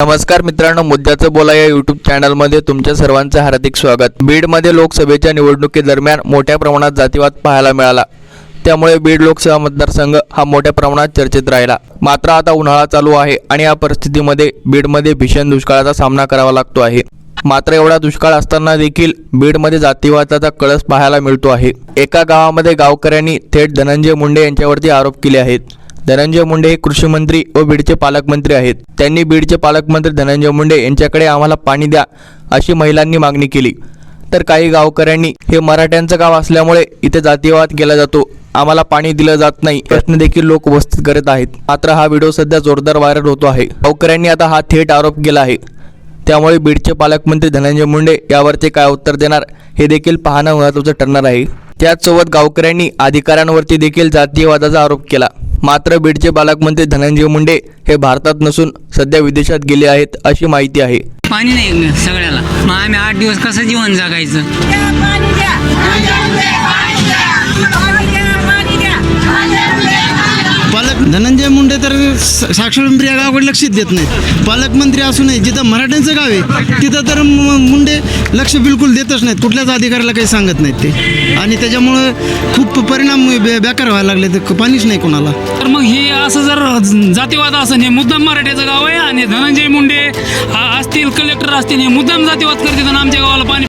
नमस्कार मित्रांनो मुद्द्याचं बोला या युट्यूब चॅनलमध्ये तुमच्या सर्वांचं हार्दिक स्वागत. बीडमध्ये लोकसभेच्या निवडणुकीदरम्यान मोठ्या प्रमाणात जातीवाद पाहायला मिळाला. त्यामुळे बीड लोकसभा मतदारसंघ हा मोठ्या प्रमाणात चर्चेत राहिला. मात्र आता उन्हाळा चालू आहे आणि या परिस्थितीमध्ये बीडमध्ये भीषण दुष्काळाचा सामना करावा लागतो आहे. मात्र एवढा दुष्काळ असताना देखील बीडमध्ये जातीवादाचा कळस पाहायला मिळतो आहे. एका गावामध्ये गावकऱ्यांनी थेट धनंजय मुंडे यांच्यावरती आरोप केले आहेत. धनंजय मुंडे हे कृषी मंत्री व बीडचे पालकमंत्री आहेत. त्यांनी बीडचे पालकमंत्री धनंजय मुंडे यांच्याकडे आम्हाला पाणी द्या अशी महिलांनी मागणी केली. तर काही गावकऱ्यांनी हे मराठ्यांचं गाव असल्यामुळे इथे जातीयवाद केला जातो. आम्हाला पाणी दिलं जात नाही प्रश्न देखील लोक उपस्थित करत आहेत. मात्र हा व्हिडिओ सध्या जोरदार व्हायरल होतो आहे. गावकऱ्यांनी आता हा थेट आरोप केला आहे. त्यामुळे बीडचे पालकमंत्री धनंजय मुंडे यावरचे काय उत्तर देणार हे देखील पाहणं महत्त्वाचं ठरणार आहे. त्याचसोबत गावकऱ्यांनी अधिकाऱ्यांवरती देखील जातीयवादाचा आरोप केला. मात्र बीडचे पालकमंत्री धनंजय मुंडे हे भारतात नसून सध्या विदेशात गेले आहेत अशी माहिती आहे. पाणी नाही सगळ्याला. मग आम्ही आठ दिवस कसं जीवन जगायचं? पालक धनंजय मुंडे तर स- साक्षरमंत्री या गावाकडे लक्षच देत नाहीत. पालकमंत्री असूनही जिथं मराठ्यांचं गाव आहे तिथं तर मुंडे लक्ष बिलकुल देतच नाहीत. कुठल्याच अधिकाऱ्याला काही सांगत नाहीत ते. आणि त्याच्यामुळं खूप परिणाम बे- बेकार व्हायला लागले तर पाणीच नाही कोणाला. तर मग हे असं जर जातीवाद असं हे मुद्दाम मराठ्याचं गाव आहे आणि धनंजय मुंडे असतील कलेक्टर असतील हे मुद्दाम जातीवाद करतात आमच्या गावाला पाणी